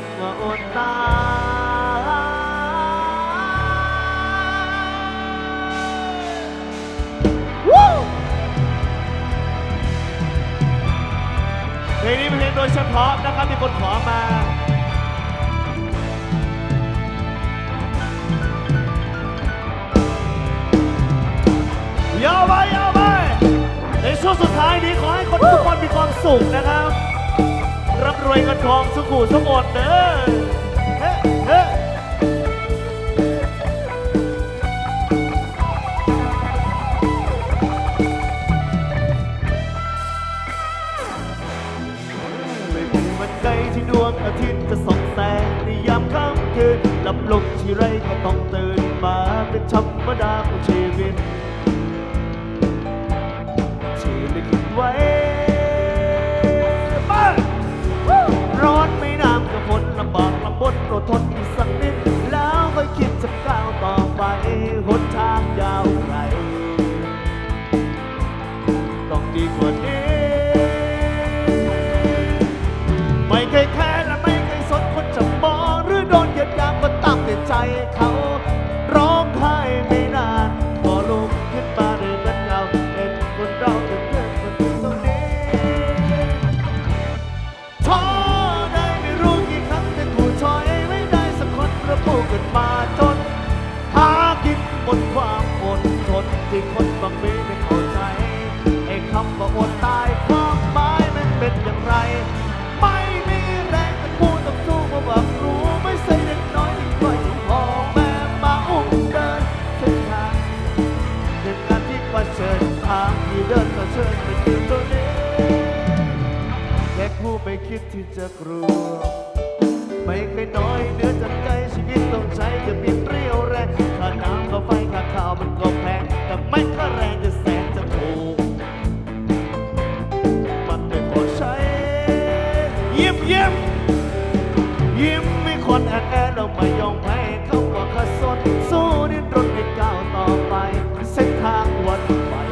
ำว่าอดตายเพลงนี้เป็นเพลงโดยเฉพาะนะครับมีคนขอมายาวไปยาวไปในช่วงสุดท้ายนี้ขอให้คนทุกคนมีความสุขนะครับ รับรวยเงินทองสุขุสุขอดเด้อเฮ้เฮ้ไม่มีวันใดที่ดวงอาทิตย์จะส่องแสงในยามค่ำคืนหลับลงที่ไรก็ต้องตื่นมาเป็นธรรมดาของชีวิตที่ลิขิตไว้ ต้องดีกว่านี้ ไม่เคยแค่และไม่เคยสนคนจะมองหรือโดนเหยียดหยามก็ตามแต่ใจเขาำว่าอดตายความหมายมันเป็นอย่างไร ไม่มีแรงแต่กูต้องสู้เพราะว่ารู้ไม่ใช่เด็กน้อยที่คอยพ่อแม่มาอุ้มเดินเส้นทางเดินงานที่ว่าเชิญทางที่เดินก็เชิญไปถึงตรงนี้แค่กูไม่คิดที่จะกลัวไม่เคยน้อยเนื้อจากใจชีวิตต้องใช้จะบินเรียวแรงค่าน้ำค่าไฟค่าข้าวมัน ยิ้มไม่คนแอแอนเราไม่ยอมแพ้เขาว่าข้าสนสู้ดิ้นรนให้ก้าวต่อไป เส้นทางวันใหม่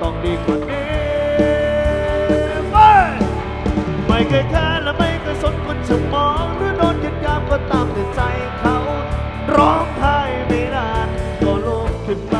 ต้องดีกว่านี้ไปไม่เคยแค่และไม่เคยสนคนจะมองหรือโดนยัดยามก็ตามแต่ใจเขา ร้องไห้ไม่นานก็ลุกขึ้นมา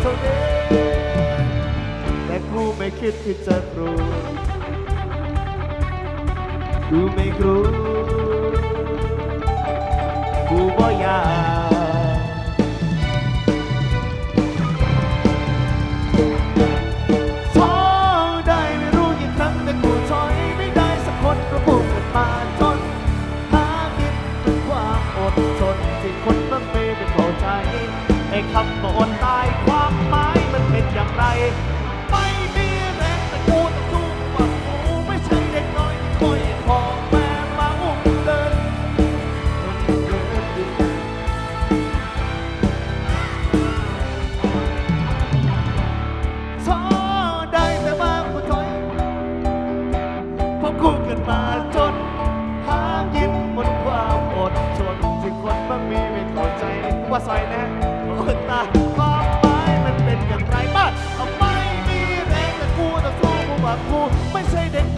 เท่านี้ แต่กูไม่คิดที่จะรู้กูไม่รู้กูบ่อยาก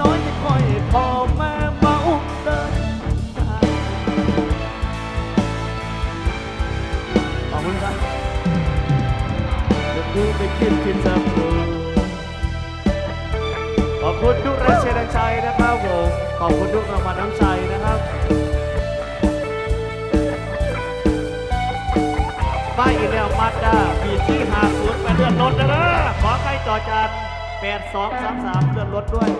น้อยที่คอยพอแม่มาเดินขอบคุณครับจะดูไม่คิดที่จะพูดขอบคุณทุกแรงเชียร์แรงใจนะครับผมขอบคุณทุกรางวัลน้ำใจนะครับป้ายอีเมลมาด้าบีที่หาศูนย์ไปเลื่อนรถนะนะขอใครจอจานแปดสองสามสามเลื่อนรถด้วย